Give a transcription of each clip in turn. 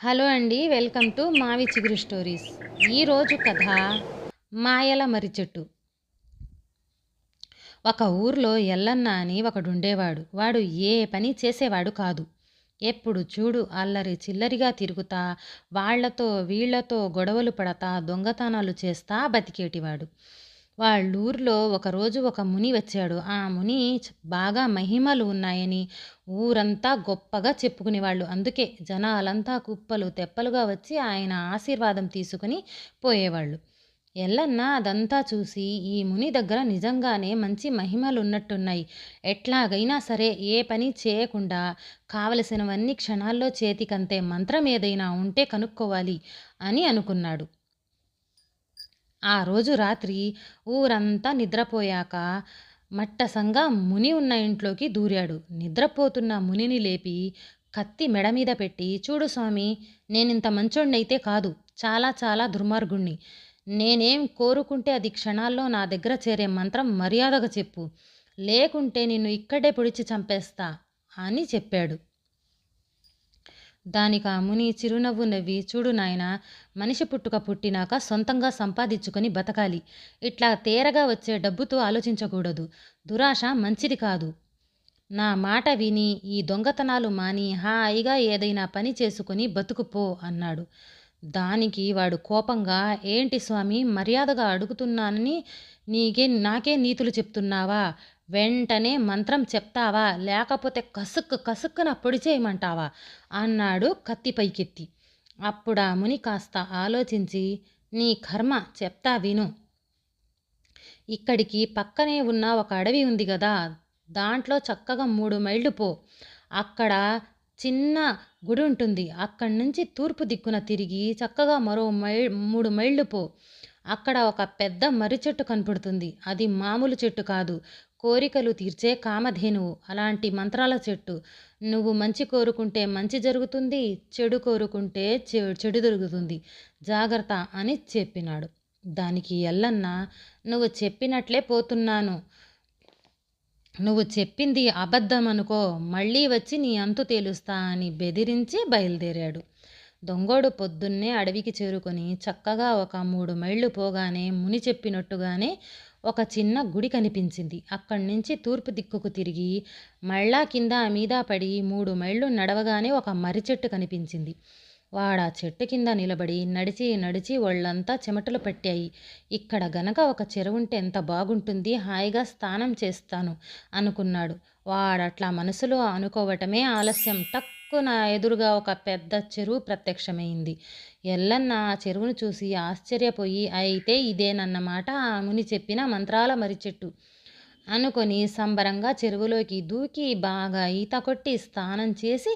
Hello అండి welcome to మావి చిగురు స్టోరీస్. ఈరోజు కథ మాయల మర్రి చెట్టు ఒక ఊర్లో ఎల్లన్న అని ఒకడుండేవాడు. వాడు ఏ పని చేసేవాడు కాదు. ఎప్పుడు చూడు అల్లరి చిల్లరిగా తిరుగుతా వాళ్ళతో వీళ్ళతో గొడవలు పడతా దొంగతనాలు చేస్తా బతికేటివాడు. వాళ్ళూర్లో ఒకరోజు ఒక ముని వచ్చాడు. ఆ ముని బాగా మహిమలు ఉన్నాయని ఊరంతా గొప్పగా చెప్పుకునేవాళ్ళు. అందుకే జనాలంతా కుప్పలు తెప్పలుగా వచ్చి ఆయన ఆశీర్వాదం తీసుకుని పోయేవాళ్ళు. ఎల్లన్న అదంతా చూసి ఈ ముని దగ్గర నిజంగానే మంచి మహిమలు ఉన్నట్టున్నాయి ఎట్లాగైనా సరే ఏ పని చేయకుండా కావలసినవన్నీ క్షణాల్లో చేతికంతే మంత్రం ఏదైనా ఉంటే కనుక్కోవాలి అని అనుకున్నాడు. ఆ రోజు రాత్రి ఊరంతా నిద్రపోయాక మట్టసంగా ముని ఉన్న ఇంట్లోకి దూరాడు. నిద్రపోతున్న మునిని లేపి కత్తి మెడ మీద పెట్టి చూడు స్వామి నేనింత మంచోణ్ణైతే కాదు. చాలా చాలా దుర్మార్గుణ్ణి. నేనేం కోరుకుంటే అది క్షణాల్లో నా దగ్గర చేరే మంత్రం మర్యాదగా చెప్పు. లేకుంటే నిన్ను ఇక్కడే పొడిచి చంపేస్తా అని చెప్పాడు. దానికి ఆ ముని చిరునవ్వు నవ్వి చూడు నాయనా మనిషి పుట్టుక పుట్టినాక సొంతంగా సంపాదించుకొని బతకాలి. ఇట్లా తేరగా వచ్చే డబ్బుతో ఆలోచించకూడదు. దురాశ మంచిది కాదు. నా మాట విని ఈ దొంగతనాలు మాని హాయిగా ఏదైనా పని చేసుకొని బతుకుపో అన్నాడు. దానికి వాడు కోపంగా ఏంటి స్వామి మర్యాదగా అడుగుతున్నానని నీకే నాకే నీతులు చెప్తున్నావా? వెంటనే మంత్రం చెప్తావా? లేకపోతే కసుక్కు కసుక్కున పొడి చేయమంటావా? అన్నాడు కత్తి పైకెత్తి. అప్పుడు ఆ ముని కాస్త ఆలోచించి నీ కర్మ చెప్తా విను. ఇక్కడికి పక్కనే ఉన్న ఒక అడవి ఉంది కదా దాంట్లో చక్కగా మూడు మైళ్ళు పో. అక్కడ చిన్న గుడి ఉంటుంది. అక్కడి నుంచి తూర్పు దిక్కున తిరిగి చక్కగా మరో మై మూడు మైళ్ళు పో. అక్కడ ఒక పెద్ద మర్రి చెట్టు కనపడుతుంది. అది మామూలు చెట్టు కాదు. కోరికలు తీర్చే కామధేనువు. అలాంటి మంత్రాల చెట్టు. నువ్వు మంచి కోరుకుంటే మంచి జరుగుతుంది చెడు కోరుకుంటే చె- చెడు జరుగుతుంది. జాగ్రత్త అని చెప్పినాడు. దానికి ఎల్లన్న నువ్వు చెప్పినట్లే పోతున్నాను. నువ్వు చెప్పింది అబద్ధం అనుకో మళ్ళీ వచ్చి నీ అంతు తేలుస్తా అని బెదిరించి బయలుదేరాడు. దొంగోడు పొద్దున్నే అడవికి చేరుకొని చక్కగా ఒక మూడు మైళ్ళు పోగానే ముని చెప్పినట్టుగానే ఒక చిన్న గుడి కనిపించింది. అక్కడి నుంచి తూర్పు దిక్కుకు తిరిగి మళ్ళా కింద మీద పడి మూడు మైళ్ళు నడవగానే ఒక మర్రి చెట్టు కనిపించింది. వాడా చెట్టు కింద నిలబడి నడిచి నడిచి ఒళ్ళంతా చెమటలు పట్టాయి. ఇక్కడ గనక ఒక చెరువుంటే ఎంత బాగుంటుంది హాయిగా స్నానం చేస్తాను అనుకున్నాడు. వాడట్లా మనసులో అనుకోవటమే ఆలస్యం. టక్ టక్కున ఎదురుగా ఒక పెద్ద చెరువు ప్రత్యక్షమైంది. ఎల్లన్న ఆ చెరువును చూసి ఆశ్చర్యపోయి అయితే ఇదేనన్నమాట ఆ ముని చెప్పిన మంత్రాల మర్రి చెట్టు అనుకొని సంబరంగా చెరువులోకి దూకి బాగా ఈత కొట్టి స్నానం చేసి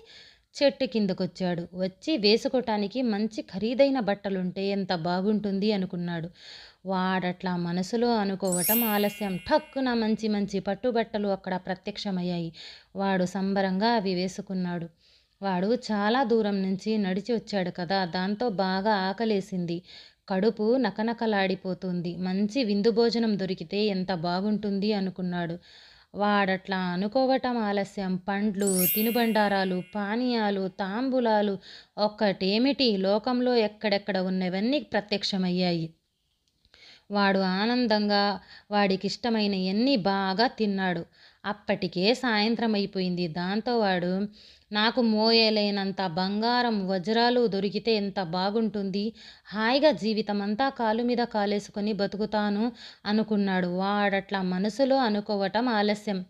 చెట్టు కిందకొచ్చాడు. వచ్చి వేసుకోటానికి మంచి ఖరీదైన బట్టలుంటే ఎంత బాగుంటుంది అనుకున్నాడు. వాడట్లా మనసులో అనుకోవటం ఆలస్యం. ఠక్కున మంచి మంచి పట్టుబట్టలు అక్కడ ప్రత్యక్షమయ్యాయి. వాడు సంబరంగా అవి వేసుకున్నాడు. వాడు చాలా దూరం నుంచి నడిచి వచ్చాడు కదా దాంతో బాగా ఆకలేసింది. కడుపు నకనకలాడిపోతుంది. మంచి విందు భోజనం దొరికితే ఎంత బాగుంటుంది అనుకున్నాడు. వాడట్లా అనుకోవటం ఆలస్యం. పండ్లు తినుబండారాలు పానీయాలు తాంబూలాలు ఒక్కటేమిటి? లోకంలో ఎక్కడెక్కడ ఉన్నవన్నీ ప్రత్యక్షమయ్యాయి. వాడు ఆనందంగా వాడికిష్టమైన ఎన్ని బాగా తిన్నాడు. అప్పటికే సాయంత్రం అయిపోయింది దాంతో వాడు నాకు మోయలేనంత బంగారం వజ్రాలు దొరికితే ఎంత బాగుంటుంది? హాయిగా జీవితం అంతా కాలు మీద కాలేసుకొని బతుకుతాను అనుకున్నాడు. వాడట్లా మనసులో అనుకోవటం ఆలస్యం.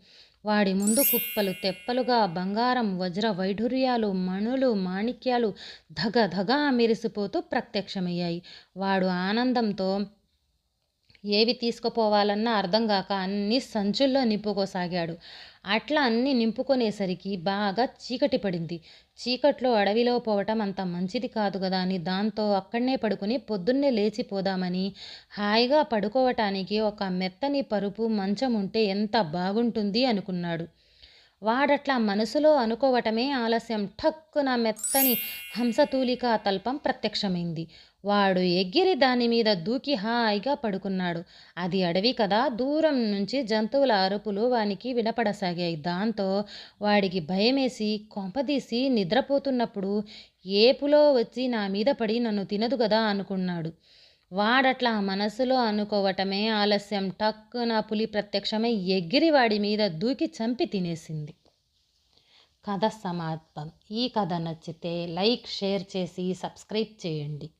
వాడి ముందు కుప్పలు తెప్పలుగా బంగారం వజ్ర వైఢూర్యాలు మణులు మాణిక్యాలు ధగ ధగా మెరిసిపోతూ ప్రత్యక్షమయ్యాయి. వాడు ఆనందంతో ఏవి తీసుకుపోవాలన్నా అర్థం కాక అన్నీ సంచుల్లో నింపుకోసాగాడు. అట్లా అన్నీ నింపుకునేసరికి బాగా చీకటి పడింది. చీకట్లో అడవిలో పోవటం అంత మంచిది కాదు కదా అని దాంతో అక్కడనే పడుకుని పొద్దున్నే లేచిపోదామని హాయిగా పడుకోవటానికి ఒక మెత్తని పరుపు మంచం ఉంటే ఎంత బాగుంటుంది అనుకున్నాడు. వాడట్లా మనసులో అనుకోవటమే ఆలస్యం. ఠక్కున మెత్తని హంసతూలిక తల్పం ప్రత్యక్షమైంది. వాడు ఎగిరి దాని మీద దూకి హాయిగా పడుకున్నాడు. అది అడవి కదా దూరం నుంచి జంతువుల అరుపులు వానికి వినపడసాగాయి. దాంతో వాడికి భయమేసి కొంపదీసి నిద్రపోతున్నప్పుడు ఏపులో వచ్చి నా మీద పడి నన్ను తినదు కదా అనుకున్నాడు. వాడట్లా మనసులో అనుకోవటమే ఆలస్యం. టక్కున పులి ప్రత్యక్షమై ఎగిరి వాడి మీద దూకి చంపి తినేసింది. కథ సమాప్తం. ఈ కథ నచ్చితే లైక్ షేర్ చేసి సబ్స్క్రైబ్ చేయండి.